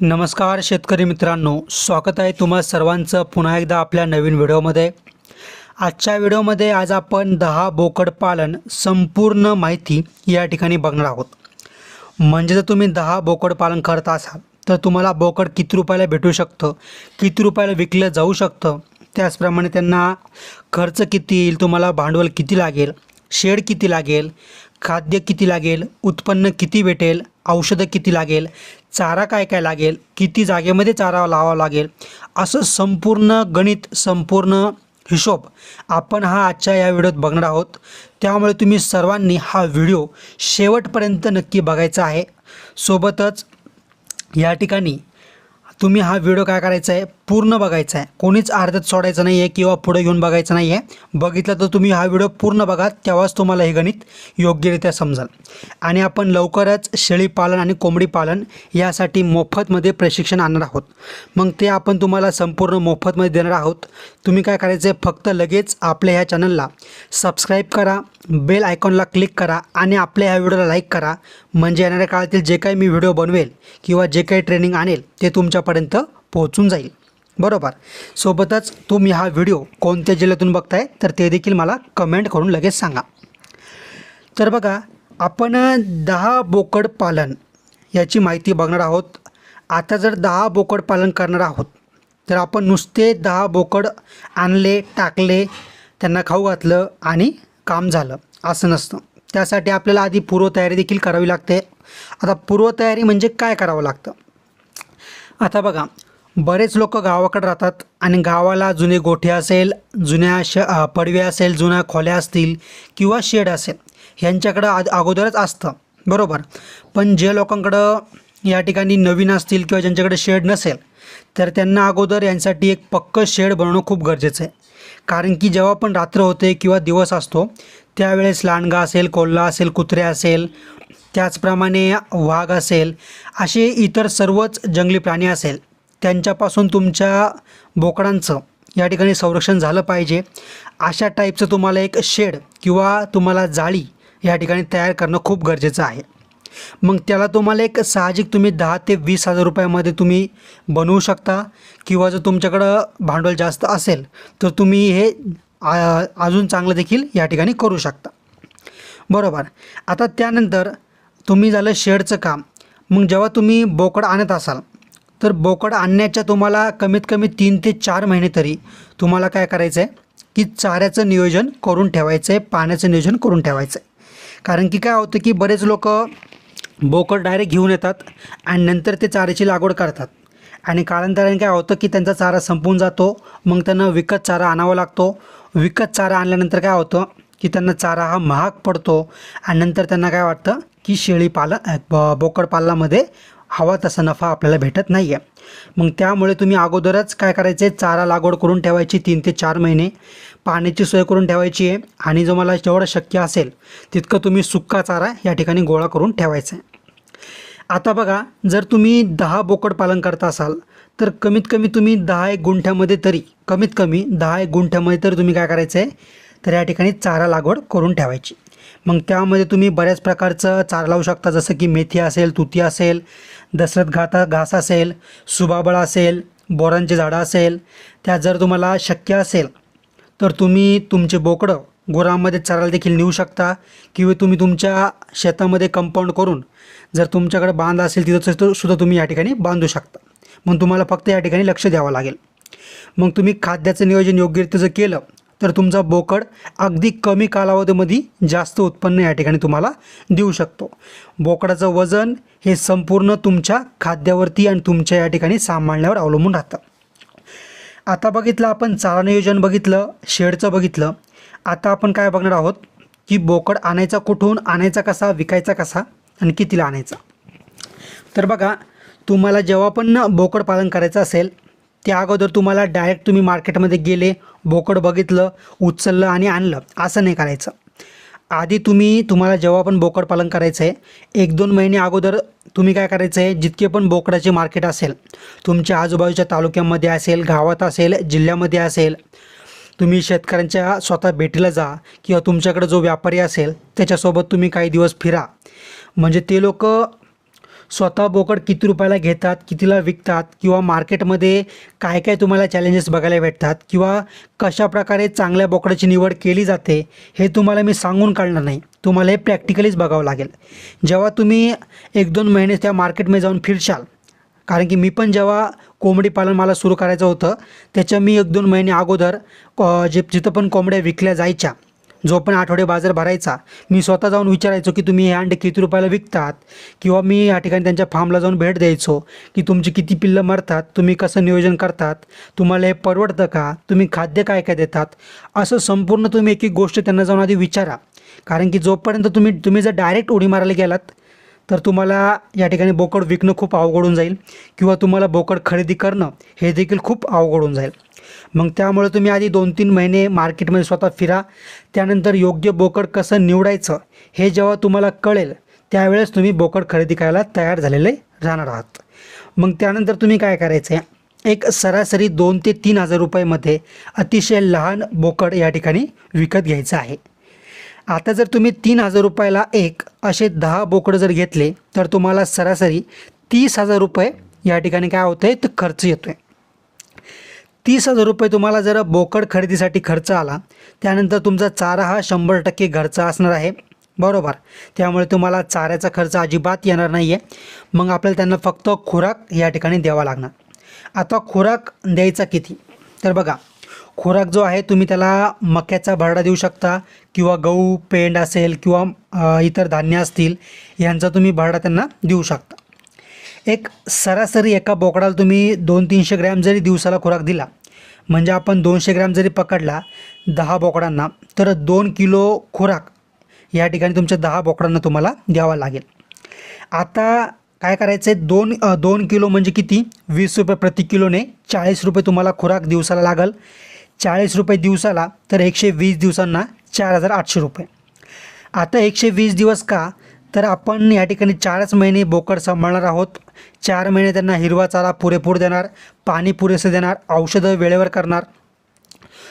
नमस्कार शेतकरी मित्रांनो स्वागत आहे तुम्हा सर्वांचं पुन्हा एकदा आपल्या नवीन व्हिडिओमध्ये. आजच्या व्हिडिओमध्ये आज आपण दहा बोकड पालन संपूर्ण माहिती या ठिकाणी बघणार आहोत. म्हणजे जर तुम्ही दहा बोकड पालन करत असाल तर तुम्हाला बोकड किती रुपयाला भेटू शकतं किती रुपयाला विकलं जाऊ शकतं त्याचप्रमाणे त्यांना खर्च किती येईल तुम्हाला भांडवल किती लागेल शेड किती लागेल खाद्य किती लागेल उत्पन्न किती भेटेल औषधं किती लागेल चारा काय काय लागेल किती जागेमध्ये चारा लावावा लागेल असं संपूर्ण गणित संपूर्ण हिशोब आपण हा आजच्या या व्हिडिओत बघणार आहोत. त्यामुळे तुम्ही सर्वांनी हा व्हिडिओ शेवटपर्यंत नक्की बघायचा आहे. सोबतच या ठिकाणी तुम्ही हा व्हिडिओ काय करायचा आहे? पूर्ण बघायचा आहे. कोणीच अर्ध्यात सोडायचं नाही आहे किंवा पुढे घेऊन बघायचं नाही आहे बघितलं तर तुम्ही हा व्हिडिओ पूर्ण बघा तेव्हाच तुम्हाला हे गणित योग्यरित्या समजाल. आणि आपण लवकरच शेळी पालन आणि कोंबडी पालन यासाठी मोफतमध्ये प्रशिक्षण आणणार आहोत. मग ते आपण तुम्हाला संपूर्ण मोफतमध्ये देणार आहोत. तुम्ही काय करायचं आहे फक्त लगेच आपल्या ह्या चॅनलला सबस्क्राईब करा. बेल आयकॉनला क्लिक करा आणि आपल्या ह्या व्हिडिओला लाईक करा. म्हणजे येणाऱ्या काळातील जे काही मी व्हिडिओ बनवेल किंवा जे काही ट्रेनिंग आणेल ते तुमच्यापर्यंत पोहोचून जाईल. बरोबर? सोबतच तुम्ही हा व्हिडिओ कोणत्या जिल्ह्यातून बघताय तर ते देखील मला कमेंट करून लगेच सांगा. तर बघा आपण दहा बोकड पालन याची माहिती बघणार आहोत. आता जर दहा बोकड पालन करणार आहोत तर आपण नुसते दहा बोकड आणले टाकले त्यांना खाऊ घातलं आणि काम झालं. असं नसतं. त्यासाठी आपल्याला आधी पूर्वतयारी देखील करावी लागते. आता पूर्वतयारी म्हणजे काय करावं लागतं? आता बघा बरेच लोक गावाकडे राहतात आणि गावाला जुने गोठे असेल जुन्या श पडव्या असेल जुन्या खोल्या असतील किंवा शेड असेल ह्यांच्याकडं आ अगोदरच असतं. बरोबर? पण जे लोकांकडं या ठिकाणी नवीन असतील किंवा ज्यांच्याकडे शेड नसेल तर त्यांना अगोदर यांसाठी एक पक्कं शेड बनवणं खूप गरजेचं आहे. कारण की जेव्हा पण रात्र होते किंवा दिवस असतो त्यावेळेस लांडगा असेल कोल्हा असेल कुत्रे असेल त्याचप्रमाणे वाघ असेल असे इतर सर्वच जंगली प्राणी असेल त्यांच्यापासून तुमच्या बोकडांचं या ठिकाणी संरक्षण झालं पाहिजे. अशा टाईपचं तुम्हाला एक शेड किंवा तुम्हाला जाळी या ठिकाणी तयार करणं खूप गरजेचं आहे. मग त्याला तुम्हाला एक साहजिक तुम्ही दहा ते वीस हजार रुपयामध्ये तुम्ही बनवू शकता. किंवा जर तुमच्याकडं भांडवल जास्त असेल तर तुम्ही हे अजून चांगलं देखील या ठिकाणी करू शकता. बरोबर. आता त्यानंतर तुम्ही झालं शेडचं काम. मग जेव्हा तुम्ही बोकड आणत असाल तर बोकड आणण्याच्या तुम्हाला कमीत कमी तीन ते चार महिने तरी तुम्हाला काय करायचं आहे की चाऱ्याचं नियोजन करून ठेवायचं आहे पाण्याचं नियोजन करून ठेवायचं आहे कारण की काय होतं की बरेच लोक बोकड डायरेक्ट घेऊन येतात आणि नंतर ते चाऱ्याची लागवड करतात. आणि कालांतराने काय होतं की त्यांचा चारा संपून जातो मग त्यांना विकत चारा आणावा लागतो. विकत चारा आणल्यानंतर काय होतं की त्यांना चारा हा महाग पडतो आणि नंतर त्यांना काय वाटतं की शेळी पालन ब- बोकड पालनामध्ये हवा तसा नफा आपल्याला भेटत नाही आहे मग त्यामुळे तुम्ही अगोदरच काय करायचं आहे चारा लागवड करून ठेवायची तीन ते चार महिने. पाण्याची सोय करून ठेवायची आहे आणि जो मला जेवढं शक्य असेल तितकं तुम्ही सुक्का चारा या ठिकाणी गोळा करून ठेवायचा आहे. आता बघा जर तुम्ही दहा बोकड पालन करत असाल तर कमीत कमी तुम्ही दहा एक गुंठ्यामध्ये तरी कमीत कमी दहा एक गुंठ्यामध्ये तरी तुम्ही काय करायचं आहे तर या ठिकाणी चारा लागवड करून ठेवायची. मग त्यामध्ये तुम्ही बऱ्याच प्रकारचं चारा लावू शकता जसं की मेथी असेल तुती असेल दसरत घाता घास असेल सुबाबळ असेल बोरांची झाडं असेल. त्या जर तुम्हाला शक्य असेल तर तुम्ही तुमचे बोकडं गुरांमध्ये चरायला देखील नेऊ शकता किंवा तुम्ही तुमच्या शेतामध्ये कंपाऊंड करून जर तुमच्याकडे बांध असेल तिथं सुद्धा तुम्ही या ठिकाणी बांधू शकता. मग तुम्हाला फक्त या ठिकाणी लक्ष द्यावं लागेल. मग तुम्ही खाद्याचं नियोजन योग्यरित्या जर केलं तर तुमचा बोकड अगदी कमी कालावधीमध्ये जास्त उत्पन्न या ठिकाणी तुम्हाला देऊ शकतो. बोकडाचं वजन हे संपूर्ण तुमच्या खाद्यावरती आणि तुमच्या या ठिकाणी सांभाळण्यावर अवलंबून राहतं. आता बघितलं आपण चारा नियोजन बघितलं शेडचं बघितलं आता आपण काय बघणार आहोत की बोकड आणायचा कुठून आणायचा कसा विकायचा कसा आणि कितीला आणायचा. तर बघा तुम्हाला जेव्हा पण बोकड पालन करायचं असेल त्या अगोदर तुम्हाला डायरेक्ट तुम्ही मार्केटमध्ये गेले बोकड बघितलं उचललं आणि आणलं असं नाही करायचं. आधी तुम्ही तुम्हाला जेव्हा पण बोकड पालन करायचं आहे एक दोन महिने अगोदर तुम्ही काय करायचं आहे जितके पण बोकडाचे मार्केट असेल तुमच्या आजूबाजूच्या तालुक्यामध्ये असेल गावात असेल जिल्ह्यामध्ये असेल तुम्ही शेतकऱ्यांच्या स्वतः भेटीला जा किंवा तुमच्याकडे जो व्यापारी असेल त्याच्यासोबत तुम्ही काही दिवस फिरा. म्हणजे ते लोक स्वतः बोकड किती रुपयाला घेतात कितीला विकतात किंवा मार्केटमध्ये काय काय तुम्हाला चॅलेंजेस बघायला भेटतात किंवा कशा प्रकारे चांगल्या बोकडाची निवड केली जाते हे तुम्हाला मी सांगून काढणार नाही. तुम्हाला हे प्रॅक्टिकलीच बघावं लागेल. जेव्हा तुम्ही एक दोन महिने त्या मार्केटमध्ये जाऊन फिरशाल कारण की मी पण जेव्हा कोंबडी पालन मला सुरू करायचं होतं. त्याच्या मी एक दोन महिने अगोदर जे जिथं पण कोंबड्या विकल्या जायच्या जो पण आठवडे बाजार भरायचा मी स्वतः जाऊन विचारायचो की तुम्ही हे अंडे किती रुपयाला विकतात? किंवा मी या ठिकाणी त्यांच्या फार्मला जाऊन भेट द्यायचो की तुमची किती पिल्लं मरतात तुम्ही कसं नियोजन करतात तुम्हाला हे परवडतं का तुम्ही खाद्य काय काय देतात? असं संपूर्ण तुम्ही एक एक गोष्ट त्यांना जाऊन आधी विचारा. कारण की जोपर्यंत तुम्ही तुम्ही जर डायरेक्ट उडी मारायला गेलात तर तुम्हाला या ठिकाणी बोकड विकणं खूप अवघड होऊन जाईल किंवा तुम्हाला बोकड खरेदी करणं हे देखील खूप अवघड होऊन जाईल. मग त्यामुळे तुम्ही आधी दोन तीन महिने मार्केटमध्ये स्वतः फिरा. त्यानंतर योग्य बोकड कसं निवडायचं हे जेव्हा तुम्हाला कळेल त्यावेळेस तुम्ही बोकड खरेदी करायला तयार झालेले राहणार आहात. मग त्यानंतर तुम्ही काय करायचं आहे एक सरासरी दोन ते तीन हजार रुपयामध्ये अतिशय लहान बोकड या ठिकाणी विकत घ्यायचं आहे. आता जर तुम्ही तीन हजार रुपयाला एक असे दहा बोकडं जर घेतले तर तुम्हाला सरासरी तीस हजार रुपये या ठिकाणी काय होतं आहे तर खर्च येतो आहे तीस हजार रुपये तुम्हाला जर बोकड खरेदीसाठी खर्च आला त्यानंतर तुमचा चारा हा शंभर टक्के घरचा असणार आहे. बरोबर. त्यामुळे तुम्हाला चाऱ्याचा खर्च अजिबात येणार नाही आहे मग आपल्याला त्यांना फक्त खुराक या ठिकाणी द्यावा लागणार. आता खुराक द्यायचा किती? तर बघा खुराक जो आहे तुम्ही त्याला मक्याचा भरडा देऊ शकता किंवा गहू पेंड असेल किंवा इतर धान्य असतील यांचा तुम्ही भरडा त्यांना देऊ शकता. एक सरासरी एका बोकडाला तुम्ही दोन तीनशे ग्रॅम जरी दिवसाला खुराक दिला म्हणजे आपण दोनशे ग्रॅम जरी पकडला दहा बोकडांना तर दोन किलो खुराक या ठिकाणी तुमच्या दहा बोकडांना तुम्हाला द्यावा लागेल. आता काय करायचं आहे दोन दोन किलो म्हणजे किती? वीस रुपये प्रति किलोने चाळीस रुपये तुम्हाला खुराक दिवसाला लागेल. चाळीस रुपये दिवसाला तर एकशे वीस दिवसांना चार हजार आठशे रुपये. आता एकशे वीस दिवस का? तर आपण या ठिकाणी चारच महिने बोकड सांभाळणार आहोत. चार महिने त्यांना हिरवा चारा पुरेपूर देणार पाणी पुरेसे देणार औषधं वेळेवर करणार.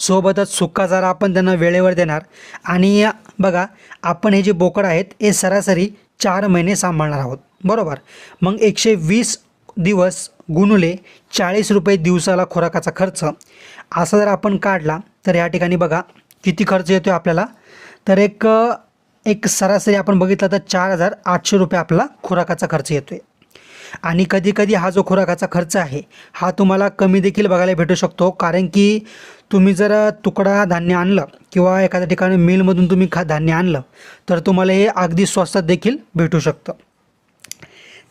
सोबतच सुका चारा आपण त्यांना वेळेवर देणार. आणि बघा आपण हे जे बोकड आहेत हे सरासरी चार महिने सांभाळणार आहोत. बरोबर? मग एकशे वीस दिवस गुणुले चाळीस रुपये दिवसाला खुराकाचा खर्च. असा जर आपण काढला तर या ठिकाणी बघा किती खर्च येतो आहे आपल्याला. तर एक एक सरासरी आपण बघितलं तर चार हजार आठशे रुपये आपला खुराकाचा खर्च येतो आहे आणि कधीकधी हा जो खुराकाचा खर्च आहे हा तुम्हाला कमी देखील बघायला भेटू शकतो. कारण की तुम्ही जर तुकडा धान्य आणलं किंवा एखाद्या ठिकाणी मिलमधून तुम्ही खा धान्य आणलं तर तुम्हाला हे अगदी स्वस्तात देखील भेटू शकतं.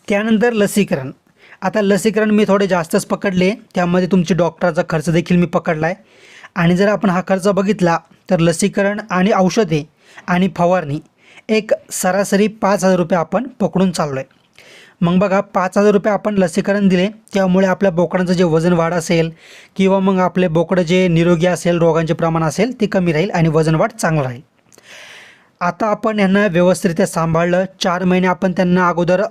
त्यानंतर लसीकरण. आता लसीकरण मी थोडे जास्तच पकडले त्यामध्ये तुमची डॉक्टरचा खर्च देखील मी पकडला आहे आणि जर आपण हा खर्च बघितला तर लसीकरण आणि औषधे आणि फवारणी एक सरासरी पाच हजार रुपये आपण पकडून चाललो आहे मग बघा पाच हजार रुपये आपण लसीकरण दिले त्यामुळे आपल्या बोकडांचं जे वजन वाढ असेल किंवा मग आपले बोकडं जे निरोगी असेल रोगांचे प्रमाण असेल ते कमी राहील आणि वजन वाढ चांगलं राहील. आता आपण यांना व्यवस्थितरित्या सांभाळलं चार महिने आपण त्यांना अगोदर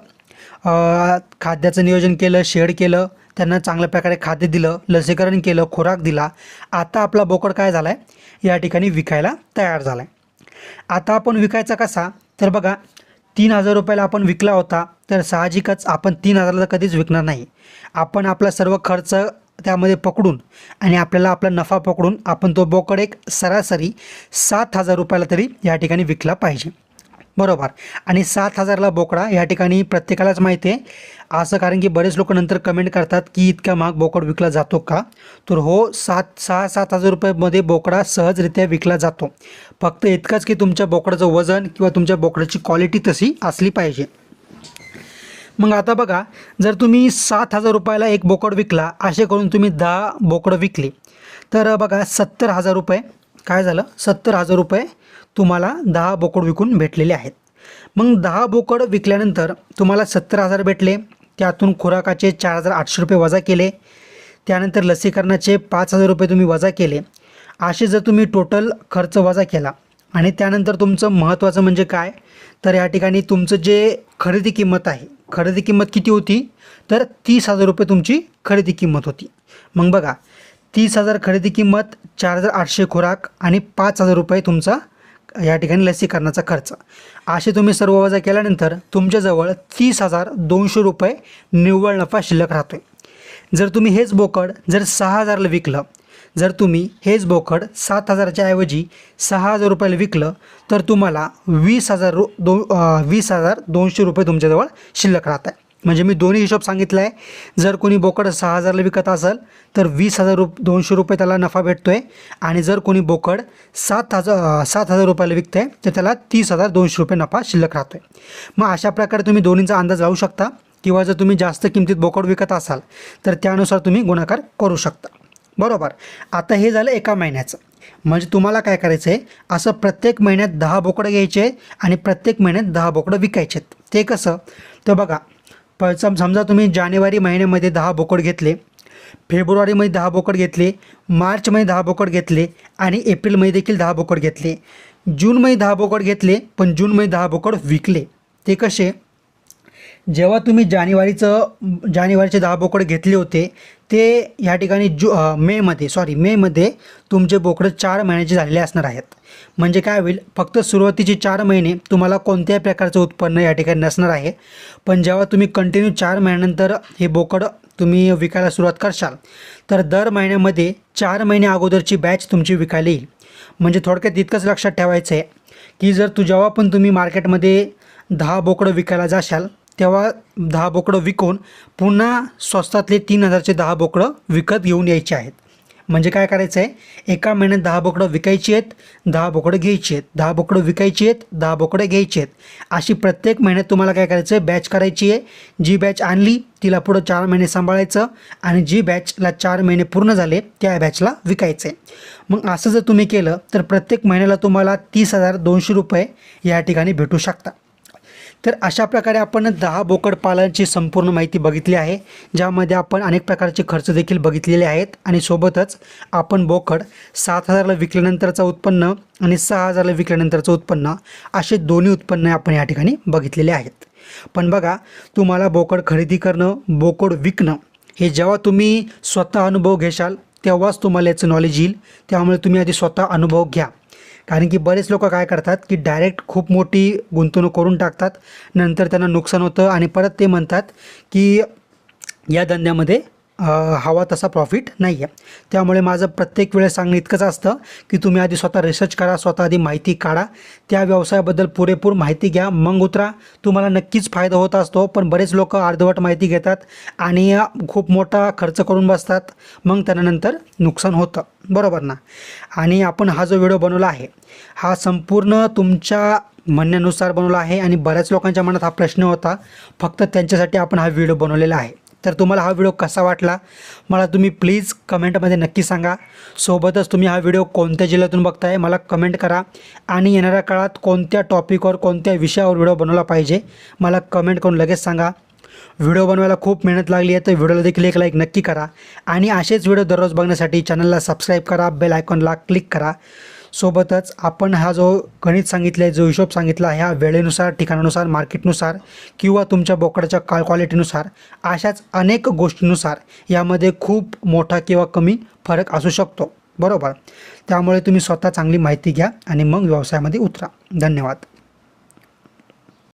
खाद्याचं नियोजन केलं शेड केलं त्यांना चांगल्या प्रकारे खाद्य दिलं लसीकरण केलं खुराक दिला. आता आपला बोकड काय झाला आहे या ठिकाणी विकायला तयार झाला आहे आता आपण विकायचा कसा? तर बघा तीन हजार रुपयाला आपण विकला होता तर साहजिकच आपण तीन हजारला कधीच विकणार नाही. आपण आपला सर्व खर्च त्यामध्ये पकडून आणि आपल्याला आपला नफा पकडून आपण तो बोकड एक सरासरी सात हजार रुपयाला तरी या ठिकाणी विकला पाहिजे. बरोबर. आणि सात हजारला बोकडा या ठिकाणी प्रत्येकालाच माहिती आहे. असं कारण की बरेच लोक नंतर कमेंट करतात की इतका महाग बोकड विकला जातो का? तर हो सात सहा सात हजार रुपयामध्ये बोकडा सहजरित्या विकला जातो. फक्त इतकंच की तुमच्या बोकडाचं वजन किंवा तुमच्या बोकडाची क्वालिटी तशी असली पाहिजे. मग आता बघा जर तुम्ही सात हजार रुपयाला एक बोकड विकला असे करून तुम्ही दहा बोकडं विकली. तर बघा सत्तर हजार रुपये. काय झालं? सत्तर हजार रुपये तुम्हाला दहा बोकड विकून भेटलेले आहेत. मग दहा बोकड विकल्यानंतर तुम्हाला सत्तर हजार भेटले. त्यातून खुराकाचे चार हजार आठशे रुपये वजा केले. त्यानंतर लसीकरणाचे पाच हजार रुपये तुम्ही वजा केले. असे जर तुम्ही टोटल खर्च वजा केला आणि त्यानंतर तुमचं महत्त्वाचं म्हणजे काय? तर या ठिकाणी तुमचं जे खरेदी किंमत आहे खरेदी किंमत किती होती? तर तीस हजार रुपये तुमची खरेदी किंमत होती. मग बघा तीस हजार खरेदी किंमत चार हजार आठशे खुराक आणि पाच हजार रुपये तुमचा या ठिकाणी लसीकरणाचा खर्च. असे तुम्ही सर्व वजा केल्यानंतर तुमच्याजवळ तीस हजार दोनशे रुपये निव्वळ नफा शिल्लक राहतो आहे जर तुम्ही हेच बोकड जर सहा हजारला विकलं जर तुम्ही हेच बोकड सात हजाराच्या ऐवजी सहा हजार रुपयाला विकलं तर तुम्हाला वीस हजार रु दो वीस हजार दोनशे रुपये तुमच्याजवळ शिल्लक राहत आहे म्हणजे मी दोन्ही हिशोब सांगितला आहे जर कोणी बोकड सहा हजारला विकत असेल तर वीस हजार रुप दोनशे रुपये त्याला नफा भेटतो आहे आणि जर कोणी बोकड सात हजार सात हजार रुपयाला विकतं आहे तर त्याला तीस हजार दोनशे रुपये नफा शिल्लक राहतो आहे मग अशा प्रकारे तुम्ही दोन्हींचा अंदाज लावू शकता. किंवा जर तुम्ही जास्त किमतीत बोकड विकत असाल तर त्यानुसार तुम्ही गुणाकार करू शकता. बरोबर? आता हे झालं एका महिन्याचं. म्हणजे तुम्हाला काय करायचं आहे असं प्रत्येक महिन्यात दहा बोकडं घ्यायचे आणि प्रत्येक महिन्यात दहा बोकडं विकायचे आहेत. ते कसं? तर बघा प सम समजा तुम्ही जानेवारी महिन्यामध्ये दहा बोकड घेतले फेब्रुवारीमध्ये दहा बोकड घेतले मार्चमध्ये दहा बोकड घेतले आणि एप्रिलमध्ये देखील दहा बोकड घेतले. जूनमध्ये दहा बोकड घेतले पण जूनमध्ये दहा बोकड विकले. ते कसे? जेव्हा तुम्ही जानेवारीचं जानेवारीचे दहा बोकडं घेतले होते ते ह्या ठिकाणी जु मेमध्ये सॉरी मेमध्ये तुमचे बोकडं चार महिन्याचे झालेले असणार आहेत. म्हणजे काय होईल फक्त सुरुवातीचे चार महिने तुम्हाला कोणत्याही प्रकारचं उत्पन्न या ठिकाणी नसणार आहे. पण जेव्हा तुम्ही कंटिन्यू चार महिन्यानंतर हे बोकड तुम्ही विकायला सुरुवात करशाल तर दर महिन्यामध्ये चार महिने अगोदरची बॅच तुमची विकायला येईल. म्हणजे थोडक्यात इतकंच लक्षात ठेवायचं आहे की जर तू जेव्हा पण तुम्ही मार्केटमध्ये दहा बोकडं विकायला जाशाल तेव्हा दहा बोकडं विकून पुन्हा स्वस्तातले तीन हजारचे दहा बोकडं विकत घेऊन यायचे आहेत. म्हणजे काय करायचं आहे एका महिन्यात दहा बोकडं विकायची आहेत दहा बोकडं घ्यायची आहेत दहा बोकडं विकायची आहेत दहा बोकडं घ्यायची आहेत. अशी प्रत्येक महिन्यात तुम्हाला काय करायचं आहे बॅच करायची आहे. जी बॅच आणली तिला पुढं चार महिने सांभाळायचं आणि जी बॅचला चार महिने पूर्ण झाले त्या बॅचला विकायचं आहे मग असं जर तुम्ही केलं तर प्रत्येक महिन्याला तुम्हाला तीस हजार दोनशे रुपये या ठिकाणी भेटू शकता तर अशा प्रकारे आपण दहा बोकड पालनची संपूर्ण माहिती बघितली आहे ज्यामध्ये आपण अनेक प्रकारचे खर्च देखील बघितलेले आहेत आणि सोबतच आपण बोकड सात हजारला विकल्यानंतरचं उत्पन्न आणि सहा हजारला विकल्यानंतरचं उत्पन्न असे दोन्ही उत्पन्न आपण या ठिकाणी बघितलेले आहेत. पण बघा तुम्हाला बोकड खरेदी करणं बोकड विकणं हे जेव्हा तुम्ही स्वतः अनुभव घेशाल तेव्हाच तुम्हाला याचं नॉलेज येईल. त्यामुळे तुम्ही आधी स्वतः अनुभव घ्या. कारण की बरेच लोक काय करतात की डायरेक्ट खूप मोठी गुंतवणूक करून टाकतात. नंतर त्यांना नुकसान होतं आणि परत ते म्हणतात की या धंद्यामध्ये हवा तसा प्रॉफिट नाही आहे त्यामुळे माझं प्रत्येक वेळेस सांगणं इतकंच असतं की तुम्ही आधी स्वतः रिसर्च करा स्वतः आधी माहिती काढा. त्या व्यवसायाबद्दल पुरेपूर माहिती घ्या. मग उतरा. तुम्हाला नक्कीच फायदा होत असतो पण बरेच लोक अर्धवट माहिती घेतात आणि खूप मोठा खर्च करून बसतात. मग त्यानंतर नुकसान होतं. बरोबर ना? आणि आपण हा जो व्हिडिओ बनवला आहे हा संपूर्ण तुमच्या म्हणण्यानुसार बनवला आहे आणि बऱ्याच लोकांच्या मनात हा प्रश्न होता. फक्त त्यांच्यासाठी आपण हा व्हिडिओ बनवलेला आहे. तर तुम्हाला हा व्हिडिओ कसा वाटला? मला तुम्ही प्लीज कमेंटमध्ये नक्की सांगा. सोबतच तुम्ही हा व्हिडिओ कोणत्या जिल्ह्यातून बघताय मला कमेंट करा. आणि येणाऱ्या काळात कोणत्या टॉपिकवर कोणत्या विषयावर व्हिडिओ बनवला पाहिजे मला कमेंट करून लगेच सांगा. व्हिडिओ बनवायला खूप मेहनत लागली आहे तर व्हिडिओला देखील एक लाईक नक्की करा. आणि असेच व्हिडिओ दररोज बघण्यासाठी चॅनलला सबस्क्राईब करा बेल आयकॉनला क्लिक करा. सोबतच आपण हा जो गणित सांगितला आहे जो हिशोब सांगितला आहे वेळेनुसार ठिकाणानुसार मार्केटनुसार किंवा तुमच्या बोकडाच्या काळ क्वालिटीनुसार अशाच अनेक गोष्टींनुसार यामध्ये खूप मोठा किंवा कमी फरक असू शकतो. बरोबर? त्यामुळे तुम्ही स्वतः चांगली माहिती घ्या आणि मग व्यवसायामध्ये उतरा. धन्यवाद.